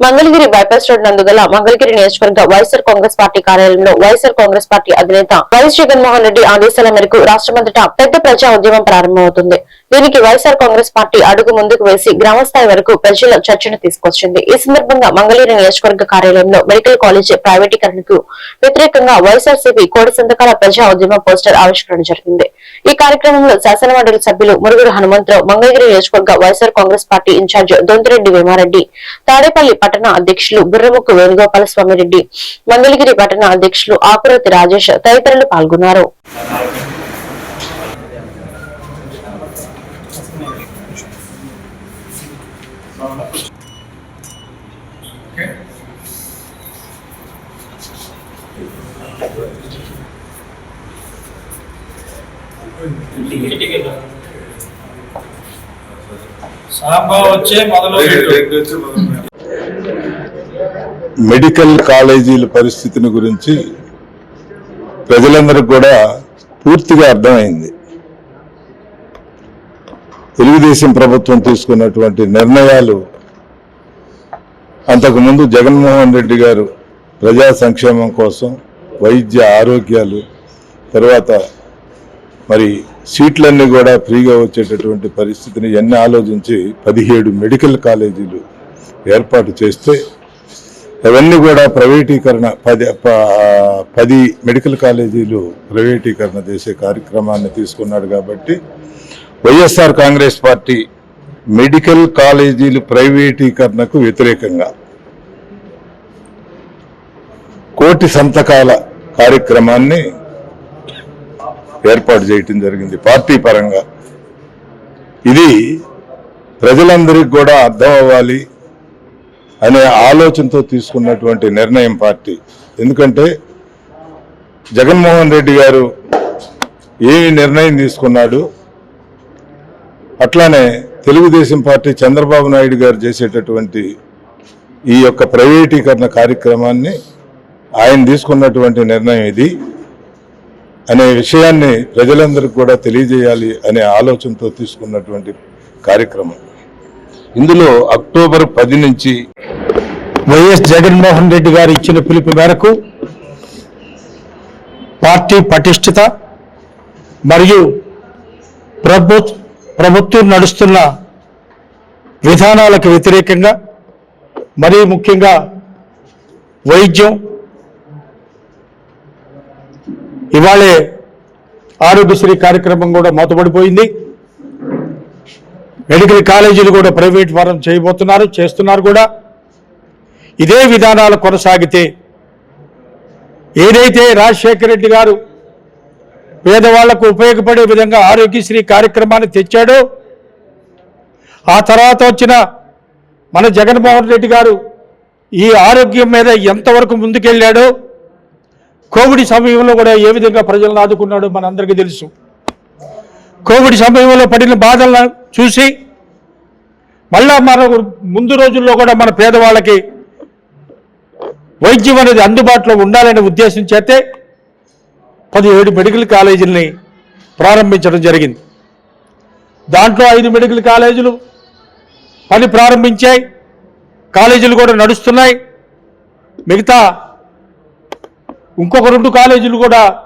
Mangalagiri bypass road నందుగల మంగళగిరి నియోజకవర్గ YSR Congress party కార్యాలయంలో వైఎస్ఆర్ కాంగ్రెస్ పార్టీ అధినేత వైఎస్ జగన్మోహన్ రెడ్డి ఆదేశాల మేరకు రాష్ట్రమంతటా పెద్ద ప్రజా ఉద్యమం ప్రారంభమవుతుంది. దీనికి వైఎస్ఆర్ కాంగ్రెస్ పార్టీ అడుగు ముందుకు వేసి గ్రామస్థాయి వరకు ప్రజల చర్చను తీసుకొచ్చింది. ఈ సందర్భంగా మంగళగిరి నియోజకవర్గ కార్యాలయంలో మెడికల్ కాలేజీ ప్రైవేటీకరణకు వ్యతిరేకంగా వైఎస్ఆర్సీపీ కోడి సంతకాల ప్రజా ఉద్యమ పోస్టర్ ఆవిష్కరణ జరిగింది. ఈ కార్యక్రమంలో శాసనమండలి సభ్యులు మురుగురు హనుమంతరావు మంగళగిరి నియోజకవర్గ YSR Congress party incharge Dontireddy Vemareddy Tadepalli పట్టణ అధ్యక్షులు బుర్రముక్కు వేణుగోపాల స్వామిరెడ్డి మంగళగిరి పట్టణ అధ్యక్షులు ఆకురతి రాజేష్ తదితరులు పాల్గొన్నారు. మెడికల్ కాలేజీల పరిస్థితిని గురించి ప్రజలందరికీ కూడా పూర్తిగా అర్థమైంది. తెలుగుదేశం ప్రభుత్వం తీసుకున్నటువంటి నిర్ణయాలు అంతకుముందు జగన్మోహన్ రెడ్డి గారు ప్రజా సంక్షేమం కోసం వైద్య ఆరోగ్యాలు తర్వాత మరి సీట్లన్నీ కూడా ఫ్రీగా వచ్చేటటువంటి పరిస్థితిని ఎన్ని ఆలోచించి పదిహేడు మెడికల్ కాలేజీలు ఏర్పాటు చేస్తే అవన్నీ కూడా ప్రైవేటీకరణ పది ప- పది మెడికల్ కాలేజీలు ప్రైవేటీకరణ చేసే కార్యక్రమాన్ని తీసుకున్నాడు కాబట్టి వైఎస్ఆర్ కాంగ్రెస్ పార్టీ మెడికల్ కాలేజీలు ప్రైవేటీకరణకు వ్యతిరేకంగా కోటి సంతకాల కార్యక్రమాన్ని ఏర్పాటు చేయటం జరిగింది పార్టీ పరంగా. ఇది ప్రజలందరికీ కూడా అర్థం అవ్వాలి అనే ఆలోచనతో తీసుకున్నటువంటి నిర్ణయం పార్టీ. ఎందుకంటే జగన్మోహన్ రెడ్డి గారు ఏ నిర్ణయం తీసుకున్నాడు అట్లానే తెలుగుదేశం పార్టీ చంద్రబాబు నాయుడు గారు చేసేటటువంటి ఈ యొక్క ప్రైవేటీకరణ కార్యక్రమాన్ని ఆయన తీసుకున్నటువంటి నిర్ణయం ఇది. అనే విషయాన్ని ప్రజలందరికీ కూడా తెలియజేయాలి అనే ఆలోచనతో తీసుకున్నటువంటి కార్యక్రమం. ఇందులో అక్టోబర్ పది నుంచి వైఎస్ జగన్మోహన్ రెడ్డి గారు ఇచ్చిన పిలుపు మేరకు పార్టీ పటిష్టత మరియు ప్రభుత్వ ప్రభుత్వం నడుస్తున్న విధానాలకు వ్యతిరేకంగా మరీ ముఖ్యంగా వైద్యం. ఇవాళే ఆరోగ్యశ్రీ కార్యక్రమం కూడా మూతపడిపోయింది మెడికల్ కాలేజీలు కూడా ప్రైవేట్ వారం చేయబోతున్నారు చేస్తున్నారు కూడా. ఇదే విధానాలు కొనసాగితే ఏదైతే రాజశేఖర రెడ్డి గారు పేదవాళ్ళకు ఉపయోగపడే విధంగా ఆరోగ్యశ్రీ కార్యక్రమాన్ని తెచ్చాడు. ఆ తర్వాత వచ్చిన మన జగన్మోహన్ రెడ్డి గారు ఈ ఆరోగ్యం మీద ఎంతవరకు ముందుకెళ్ళాడో కోవిడ్ సమయంలో కూడా ఏ విధంగా ప్రజలను ఆదుకున్నాడో మనందరికీ తెలుసు. కోవిడ్ సమయంలో పడిన బాధలను చూసి మళ్ళా మన ముందు రోజుల్లో కూడా మన పేదవాళ్ళకి వైద్యం అనేది అందుబాటులో ఉండాలనే ఉద్దేశం చేతే పదిహేడు మెడికల్ కాలేజీలని ప్రారంభించడం జరిగింది. దాంట్లో ఐదు మెడికల్ కాలేజీలు పని ప్రారంభించాయి. కాలేజీలు కూడా నడుస్తున్నాయి. మిగతా ఇంకొక రెండు కాలేజీలు కూడా